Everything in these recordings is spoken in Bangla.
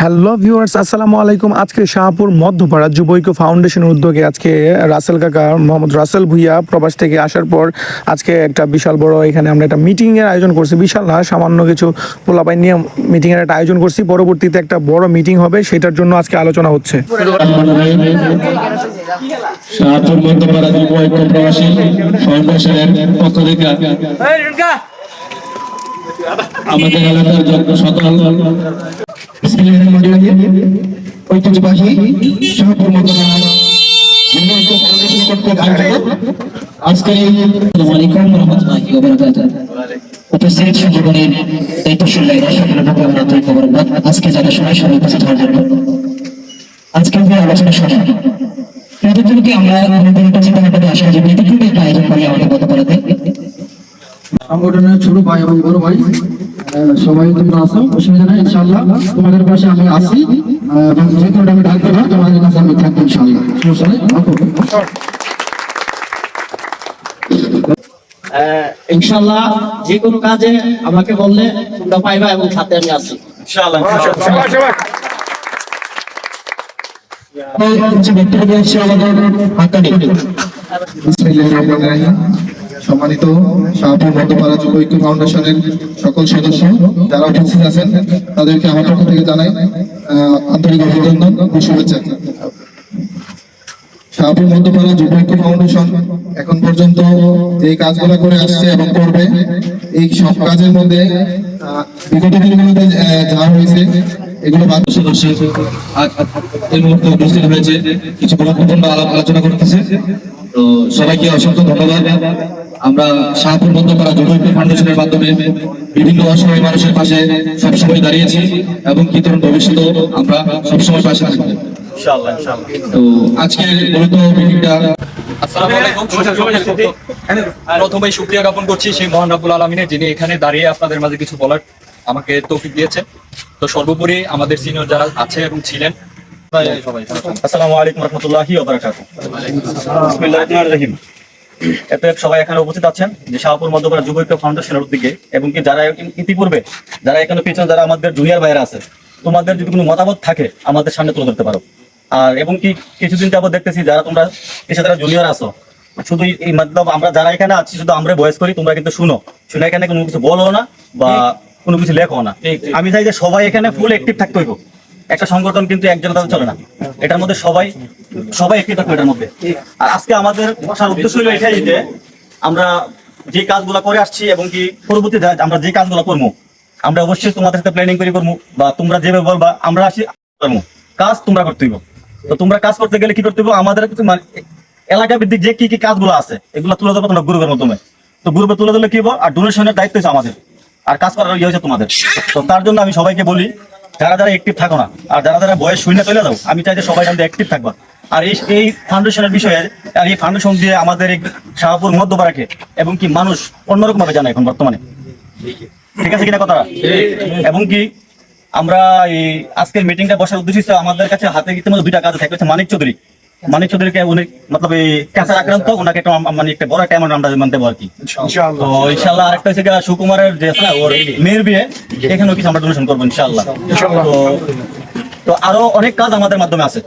হ্যালো ভিউয়ার্স আসসালামু আলাইকুম। আজকে শাহপুর মধ্যপাড়া যুবৈক্য ফাউন্ডেশনের উদ্যোগে আজকে রাসেল কাকা মোহাম্মদ রাসেল ভুইয়া প্রবাস থেকে আসার পর আজকে একটা বিশাল বড় এখানে আমরা একটা মিটিংয়ের আয়োজন করছি। বিশাল না সামান্য কিছু পোলাপাই নিয়ে মিটিংয়ের একটা আয়োজন করছি। পরবর্তীতে একটা বড় মিটিং হবে সেটার জন্য আজকে আলোচনা হচ্ছে। শাহপুর মধ্যপাড়া যুব ঐক্য প্রবাসী ফাউন্ডেশনের পক্ষ থেকে। আমাদের এলাকার ঐতিহ্যবাহী মোবারকবাদ। আজকে যারা সময় সময় উপস্থিত হওয়ার জন্য আজকের যে আলোচনা সভা এদের জন্য কি আমরা আসা যে আয়োজন আমাদের গত পারাতে সংগঠনের ছোট ভাই এবং বড় ভাই সবাই তোমরা আসো অসুবিধা নেই ইনশাল্লাহ তোমাদের পাশে আমি আহ, এবং যে কোনো আমি না তোমাদের কাছে আমি থাকব ইনশাল্লাহ সমস্যা নেই? ইনশাল্লাহ যে কোনো কাজে আমাকে বললে তোমরা পাইবা এবং সাথে আমি আছি। হচ্ছে আমাদের হাক্কানি। বিসমিল্লাহির রহমানির রহিম। সম্মানিত শাহপুর মধ্যপাড়া যুব ঐক্য ফাউন্ডেশনের সকল সদস্য, যারা উপস্থিত আছেন, তাদেরকে আমার পক্ষ থেকে জানাই আন্তরিক অভিনন্দন ও শুভেচ্ছা। শাহপুর মধ্যপাড়া যুব ঐক্য ফাউন্ডেশন এখন পর্যন্ত যে কাজগুলো করে আসছে এবং করবে, এই সব কাজের মধ্যে বিগত দিনগুলোতে যা হয়েছে, এগুলো বাদ সদস্য এই মুহূর্তে উপস্থিত হয়েছে কিছু গুরুত্বপূর্ণ আলাপ আলোচনা করতেছে। তো সবাইকে অসংখ্য ধন্যবাদ। আমরা সাহায্য মধ্যপাড়া যুব ঐক্য ফাউন্ডেশনের মাধ্যমে বিভিন্ন অসহায় মানুষের পাশে সবসময় দাঁড়িয়েছি এবং কি তরুণ ভবিষ্যতেও আমরা সবসময় পাশে থাকব। তো আজকে মূলত মিটিংটা প্রথমেই শুক্রিয়া জ্ঞাপন করছি সেই মহান রাব্বুল আলমিনের যিনি এখানে দাঁড়িয়ে আপনাদের মাঝে কিছু বলার আমাকে তৌফিক দিয়েছেন। তো সর্বোপরি আমাদের সিনিয়র যারা আছে এবং ছিলেন আসসালামু আলাইকুম রহমতুল্লাহি রহিম। এত সবাই এখানে উপস্থিত আছেন যে শাহপুর মধ্যপাড়া যুব ঐক্য ফাউন্ডেশনের উদ্যোগে এবং কি যারা ইতিপূর্বে যারা এখানে পিছনে যারা আমাদের জুনিয়র ভাইরা আছে তোমাদের যদি কোনো মতামত থাকে আমাদের সামনে তুলে ধরতে পারো। আর এবং কি কিছুদিন যাবত দেখতেছি যারা তোমরা যারা জুনিয়র আছো শুধু এই- এই মতলব আমরা যারা এখানে আছি শুধু আমরা বয়স করি তোমরা কিন্তু শুনো। শুনে এখানে কোনো কিছু বলো না বা কোনো কিছু লেখো না। আমি চাই যে সবাই এখানে ফুল অ্যাক্টিভ থাকতে হইব। একটা সংগঠন কিন্তু একজন তাদের চলে না। এটার মধ্যে সবাই সবাই একটি থাকবে এটার মধ্যে। আর আজকে আমাদের বসার উদ্দেশ্য হলো এটাই যে, আমরা যে কাজগুলো করে আসছি এবং কি পরবর্তী আমরা যে কাজগুলো করব, আমরা অবশ্যই তোমাদের সাথে প্ল্যানিং করে করব বা তোমরা যেভাবে বলবা, আমরা আসি করব। কাজ তোমরা করতে তো তোমরা কাজ করতে গেলে কি করতে হবে আমাদের মানে এলাকা ভিত্তিক যে কি কি কাজগুলো আছে, এগুলো তুলে দেবো তোমরা গ্রুপের মাধ্যমে। তো গ্রুপে তুলে দিলে কি হব আর ডোনেশনের দায়িত্ব হচ্ছে আমাদের। আর কাজ করার ইয়ে হচ্ছে তোমাদের। তো তার জন্য আমি সবাইকে বলি যারা যারা অ্যাক্টিভ থাকো না, আর যারা যারা বয়স শূন্য চলে যাও, আমি চাই যে সবাই আমাদের অ্যাক্টিভ থাকবা। আর এই এই ফাউন্ডেশনের বিষয়ে, আর এই ফাউন্ডেশন দিয়ে আমাদের শাহপুর মধ্যপাড়াকে এবং কি মানুষ অন্যরকম ভাবে জানে এখন বর্তমানে। ঠিক আছে কিনা কথা এবং কি আমরা এই আজকের মিটিংটা বসার উদ্দেশ্য আমাদের কাছে হাতে ইতিমধ্যে দুইটা কাজ থাকে মানিক চৌধুরী। মানিক চৌধুরীকে উনি মতলব এই ক্যান্সার আক্রান্ত ওনাকে একটা মানে একটা বড় একটা অ্যামাউন্ট আমরা মানতে পারব আর কি। তো ইনশাল্লাহ আরেকটা হচ্ছে সুকুমারের যে আছে ওর মেয়ের বিয়ে এখানেও কিছু আমরা ডোনেশন করব ইনশাল্লাহ তো তো আরও অনেক কাজ আমাদের মাধ্যমে আছে।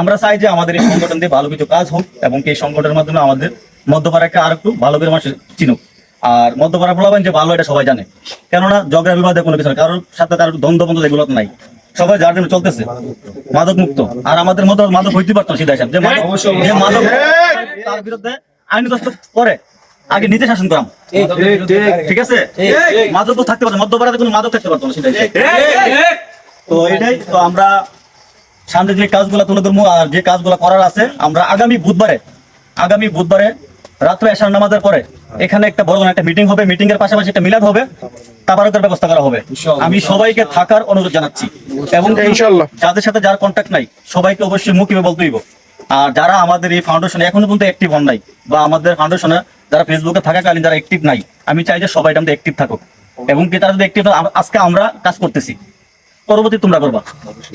আমরা চাই যে আমাদের এই সংগঠন দিয়ে ভালো কিছু কাজ হোক এবং এই সংগঠনের মাধ্যমে আমাদের মধ্যপাড়াকে আর একটু ভালো করে মানুষ চিনুক। আর মধ্যপাড়া বলাবেন যে ভালো এটা সবাই জানে। কেননা ঝগড়া বিবাদে কোনো কিছু কারোর সাথে তার দ্বন্দ্ব বন্ধ এগুলো নাই। সবাই যার জন্য চলতেছে। মাদক মুক্ত। আর আমাদের মতো মাদক হইতে পারতো সিধা হিসাব যে মাদক যে মাদক তার বিরুদ্ধে আইনি করে। আগে নিজে শাসন করাম। ঠিক আছে? মাদক তো থাকতে পারতো মধ্যপাড়াতে কোনো মাদক থাকতে পারতো না সেটাই তো এটাই। তো আমরা সামনে যে কাজগুলো তুলে ধরবো আর যে কাজগুলো করার আছে আমরা আগামী বুধবারে আগামী বুধবারে রাত্রে এশার নামাজের পরে এখানে একটা বড় একটা মিটিং হবে মিটিং এর পাশাপাশি একটা মিলাদ হবে তাবারকের ব্যবস্থা করা হবে। আমি সবাইকে থাকার অনুরোধ জানাচ্ছি। এবং ইনশাআল্লাহ। যাদের সাথে যার কন্ট্যাক্ট নাই সবাইকে অবশ্যই মুখ বলতে হইব আর যারা আমাদের এই ফাউন্ডেশনে এখনও পর্যন্ত অ্যাক্টিভ হন নাই বা আমাদের ফাউন্ডেশনে যারা ফেসবুকে থাকাকালীন যারা অ্যাক্টিভ নাই আমি চাই যে সবাই আমাদের অ্যাক্টিভ থাকুক। এবং কি তারা যদি অ্যাক্টিভ আজকে আমরা কাজ করতেছি। পরবর্তী তোমরা করবা।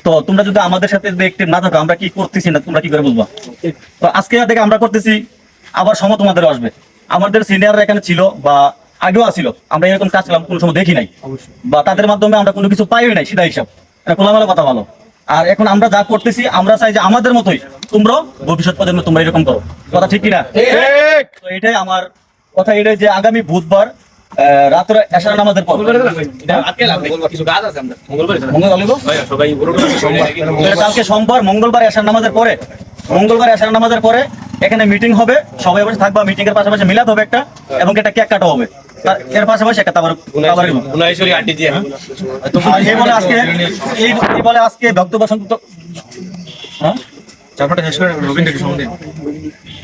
তো তোমরা যদি আমাদের সাথে যদি একটিভ না থাকো আমরা কি করতেছি না তোমরা কি করে বুঝবা? তো আজকে থেকে আমরা করতেছি আবার সময় তোমাদের আসবে। আমাদের সিনিয়ররা এখানে ছিল বা আগেও আসিল আমরা এরকম কাজ করলাম কোনো সময় দেখি নাই। বা তাদের মাধ্যমে আমরা কোনো কিছু পাইও নাই সিধা হিসাব। এটা খোলামেলা কথা বলো আর এখন আমরা যা করতেছি আমরা চাই যে আমাদের মতোই তোমরাও ভবিষ্যৎ প্রজন্ম তোমরা এরকম করো। কথা ঠিক কিনা? তো এটাই আমার কথা এটাই যে আগামী বুধবার আহ, রাত্রে এশার নামাজের পর? কালকে সোমবার মঙ্গলবার এশার নামাজের পরে। মঙ্গলবার এশার নামাজের পরে এখানে মিটিং হবে সবাই বসে থাকবা মিটিং এর পাশাপাশি মিলাদ হবে একটা এবং একটা কেক কাটা হবে। এর পাশাপাশি একটা তাবার আর এই বলে আজকে এই বলে আজকে বক্তব্য সংযুক্ত হ্যাঁ?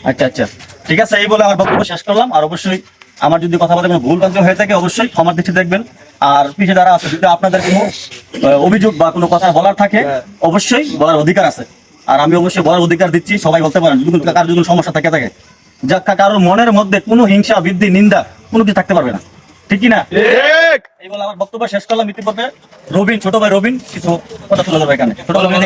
আচ্ছা আচ্ছা। ঠিক আছে এই বলে আমার বক্তব্য শেষ করলাম। আর অবশ্যই আমার যদি কথা বলতে কোনো ভুল কাজ হয়ে থাকে অবশ্যই ক্ষমার দৃষ্টি দেখবেন। আর পিছিয়ে যারা আছে যদি আপনাদের কোনো আহ, অভিযোগ বা কোনো কথা বলার থাকে অবশ্যই বলার অধিকার আছে। আর আমি অবশ্যই বলার অধিকার দিচ্ছি সবাই বলতে পারেন যদি কোনো- কারোর যদি কোনো সমস্যা থাকে থাকে। যা কারোর মনের মধ্যে কোনো হিংসা বৃদ্ধি নিন্দা কোনো কিছু থাকতে পারবে না। ঠিক কি না এই বলে আমার বক্তব্য শেষ করলাম ইতিপূর্বে। রবিন ছোট ভাই রবিন কিছু কথা তুলে ধরবে এখানে। ছোট ভাই